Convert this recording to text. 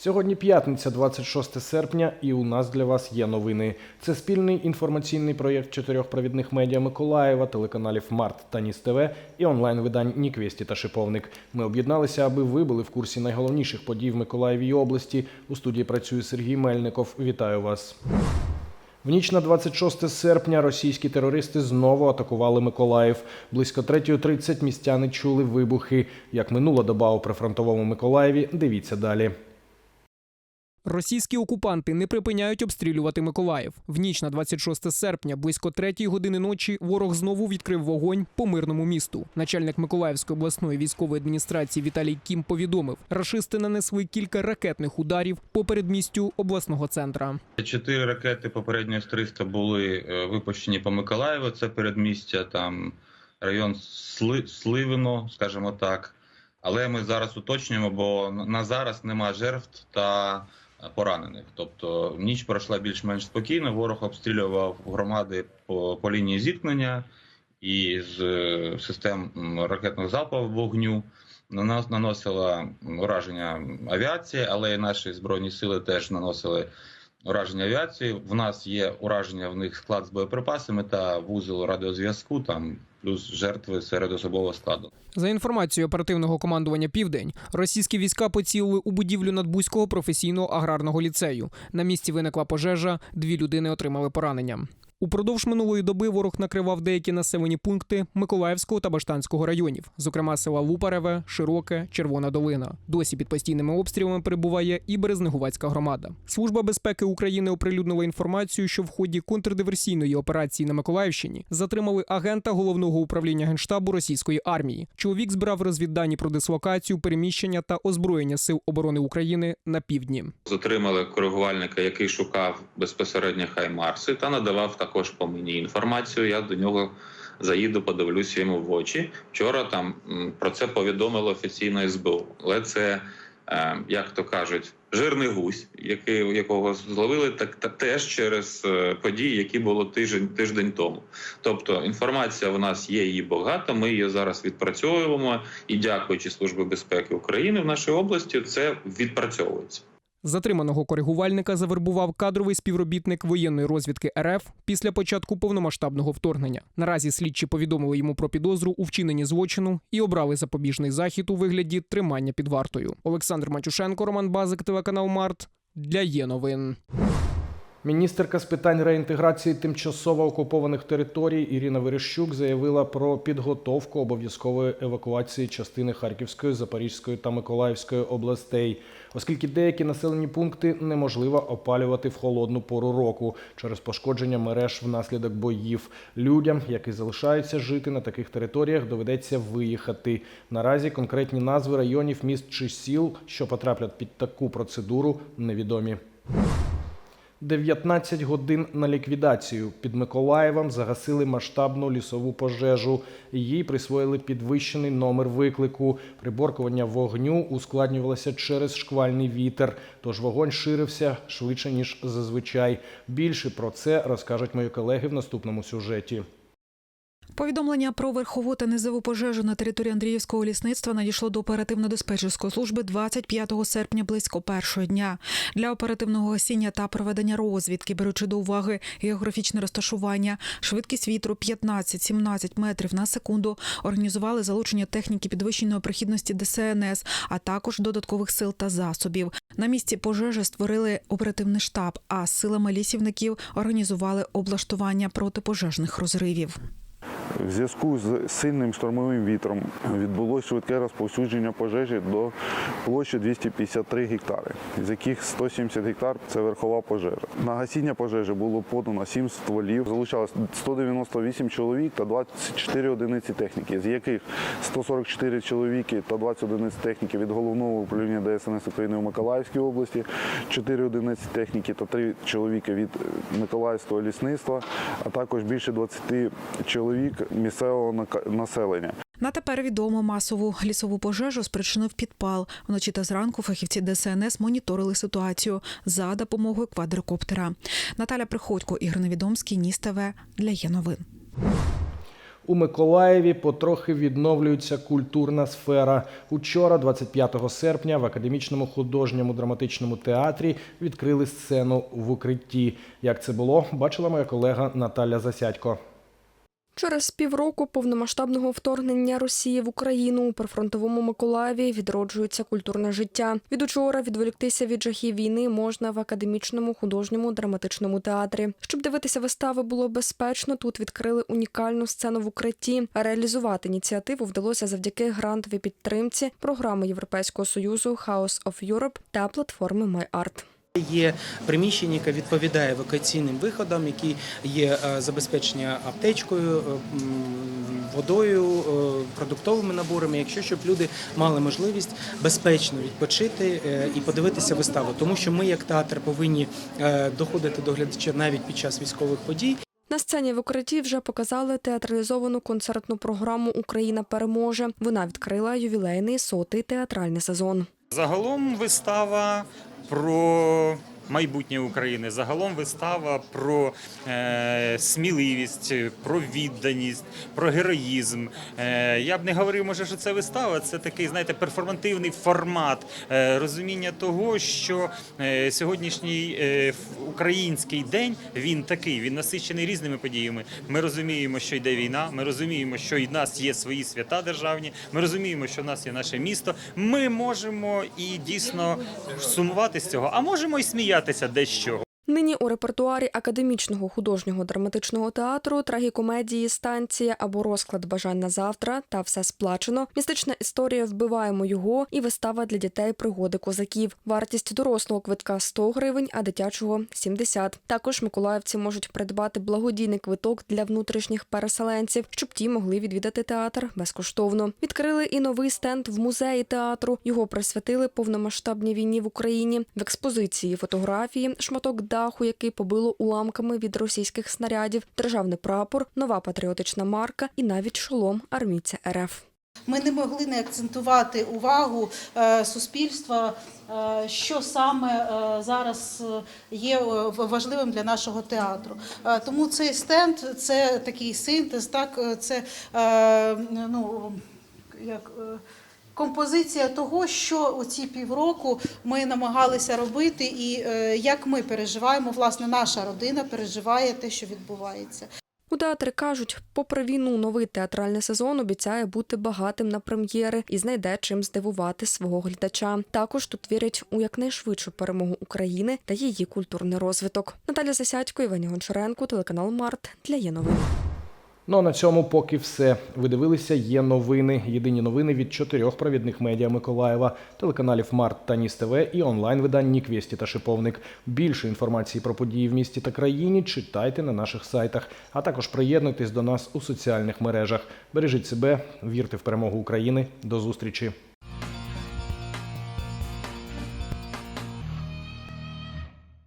Сьогодні п'ятниця, 26 серпня, і у нас для вас є новини. Це спільний інформаційний проєкт чотирьох провідних медіа Миколаєва, телеканалів Март та Ніс ТВ і онлайн-видань Ніквесті та Шиповник. Ми об'єдналися, аби ви були в курсі найголовніших подій в Миколаєві області. У студії працює Сергій Мельников. Вітаю вас. В ніч на 26 серпня російські терористи знову атакували Миколаїв. Близько 3.30 містяни чули вибухи. Як минула доба у прифронтовому Миколаєві, дивіться далі. Російські окупанти не припиняють обстрілювати Миколаїв. В ніч на 26 серпня, близько 3 години ночі, ворог знову відкрив вогонь по мирному місту. Начальник Миколаївської обласної військової адміністрації Віталій Кім повідомив, рашисти нанесли кілька ракетних ударів по передмістю обласного центра. Чотири ракети попередньо з 300 були е, випущені по Миколаєву. Це передмістя, там район Сли, Сливино, скажімо так. Але ми зараз уточнюємо, бо на зараз нема жертв та поранених. Тобто ніч пройшла більш-менш спокійно. Ворог обстрілював громади по, по лінії зіткнення і з е, систем ракетного залпового вогню. На нас наносила ураження авіації, але і наші збройні сили теж наносили ураження авіації. В нас є ураження в них склад з боєприпасами та вузол радіозв'язку, там плюс жертви серед особового складу. За інформацією оперативного командування Південь, російські війська поцілили у будівлю Надбузького професійного аграрного ліцею. На місці виникла пожежа, дві людини отримали поранення. Упродовж минулої доби ворог накривав деякі населені пункти Миколаївського та Баштанського районів, зокрема села Лупареве, Широке, Червона Долина. Досі під постійними обстрілами перебуває і Березнегувацька громада. Служба безпеки України оприлюднила інформацію, що в ході контрдиверсійної операції на Миколаївщині затримали агента головного управління генштабу російської армії. Чоловік збирав розвіддані про дислокацію, переміщення та озброєння сил оборони України на півдні. Затримали коригувальника, який шукав безпосередньо Хаймарси, та надавав також по мені інформацію. Я до нього заїду, подивлюся йому в очі. Вчора там про це повідомило офіційно СБУ. Але це, е, як то кажуть, жирний гусь, який, якого зловили, так та теж через е, події, які було тиждень, тиждень тому. Тобто інформація в нас є, її багато. Ми її зараз відпрацьовуємо. І дякуючи Службі безпеки України в нашій області, це відпрацьовується. Затриманого коригувальника завербував кадровий співробітник воєнної розвідки РФ після початку повномасштабного вторгнення. Наразі слідчі повідомили йому про підозру у вчиненні злочину і обрали запобіжний захід у вигляді тримання під вартою. Олександр Матюшенко, Роман Базик, телеканал Март для є новин. Міністерка з питань реінтеграції тимчасово окупованих територій Ірина Верещук заявила про підготовку обов'язкової евакуації частини Харківської, Запорізької та Миколаївської областей, оскільки деякі населені пункти неможливо опалювати в холодну пору року через пошкодження мереж внаслідок боїв. Людям, які залишаються жити на таких територіях, доведеться виїхати. Наразі конкретні назви районів, міст чи сіл, що потраплять під таку процедуру, невідомі. 19 годин на ліквідацію. Під Миколаєвом загасили масштабну лісову пожежу. Їй присвоїли підвищений номер виклику. Приборкування вогню ускладнювалося через шквальний вітер, тож вогонь ширився швидше ніж зазвичай. Більше про це розкажуть мої колеги в наступному сюжеті. Повідомлення про верхову та низову пожежу на території Андріївського лісництва надійшло до оперативно-диспетчерської служби 25 серпня близько першого дня. Для оперативного гасіння та проведення розвідки, беручи до уваги географічне розташування, швидкість вітру 15-17 метрів на секунду, організували залучення техніки підвищеної прохідності ДСНС, а також додаткових сил та засобів. На місці пожежі створили оперативний штаб, а силами лісівників організували облаштування протипожежних розривів. В зв'язку з сильним штормовим вітром відбулося швидке розповсюдження пожежі до площі 253 гектари, з яких 170 гектар це верхова пожежа. На гасіння пожежі було подано 7 стволів, залучалось 198 чоловік та 24 одиниці техніки, з яких 144 чоловіки та 20 одиниць техніки від головного управління ДСНС України в Миколаївській області, 4 одиниці техніки та 3 чоловіки від Миколаївського лісництва, а також більше 20 чоловік місцевого населення. На тепер відомо масову лісову пожежу спричинив підпал. Вночі та зранку фахівці ДСНС моніторили ситуацію за допомогою квадрокоптера. Наталя Приходько, Ігор Невідомський, Ніс ТВ для є новин. У Миколаєві потрохи відновлюється культурна сфера. Учора, 25 серпня, в академічному художньому драматичному театрі відкрили сцену в укритті. Як це було, бачила моя колега Наталя Засядько. Через півроку повномасштабного вторгнення Росії в Україну у прифронтовому Миколаєві відроджується культурне життя. Від учора відволіктися від жахів війни можна в академічному художньому драматичному театрі. Щоб дивитися вистави було безпечно, тут відкрили унікальну сцену в укритті. Реалізувати ініціативу вдалося завдяки грантовій підтримці програми Європейського союзу House of Europe та платформи MyArt. Є приміщення, яке відповідає евакуаційним виходам, які є е, забезпечення аптечкою, е, водою, е, продуктовими наборами, якщо щоб люди мали можливість безпечно відпочити і подивитися виставу, тому що ми, як театр, повинні доходити до глядача навіть під час військових подій. На сцені в укритті вже показали театралізовану концертну програму Україна переможе. Вона відкрила ювілейний сотий театральний сезон. Загалом вистава про майбутнє України. Загалом вистава про е, сміливість, про відданість, про героїзм. Е, я б не говорив, може, що це вистава. Це такий, знаєте, перформативний формат е, розуміння того, що сьогоднішній український день він такий, він насичений різними подіями. Ми розуміємо, що йде війна. Ми розуміємо, що і в нас є свої свята державні. Ми розуміємо, що в нас є наше місто. Ми можемо і дійсно сумувати з цього, а можемо і сміятися дещо. Нині у репертуарі академічного художнього драматичного театру трагікомедії Станція або розклад бажань на завтра та все сплачено. Містична історія Вбиваємо його і вистава для дітей пригоди козаків. Вартість дорослого квитка 100 гривень, а дитячого 70. Також миколаївці можуть придбати благодійний квиток для внутрішніх переселенців, щоб ті могли відвідати театр безкоштовно. Відкрили і новий стенд в музеї театру. Його присвятили повномасштабній війні в Україні. В експозиції фотографії, шматок даху, який побило уламками від російських снарядів, державний прапор, нова патріотична марка і навіть шолом армійця РФ. Ми не могли не акцентувати увагу е, суспільства, е, що саме е, зараз є важливим для нашого театру. Тому цей стенд це такий синтез, так це ну як. Композиція того, що у ці півроку ми намагалися робити, і е, як ми переживаємо, власне, наша родина переживає те, що відбувається. У театрі кажуть, попри війну, новий театральний сезон обіцяє бути багатим на прем'єри і знайде чим здивувати свого глядача. Також тут вірять у якнайшвидшу перемогу України та її культурний розвиток. Наталя Засядько, Івані Гончаренко, телеканал Март для є новин. Ну а на цьому поки все. Ви дивилися є новини. Єдині новини від чотирьох провідних медіа Миколаєва, телеканалів Март та Ніс ТВ і онлайн видань Ніквєсті та Шиповник. Більше інформації про події в місті та країні читайте на наших сайтах, а також приєднуйтесь до нас у соціальних мережах. Бережіть себе, вірте в перемогу України. До зустрічі.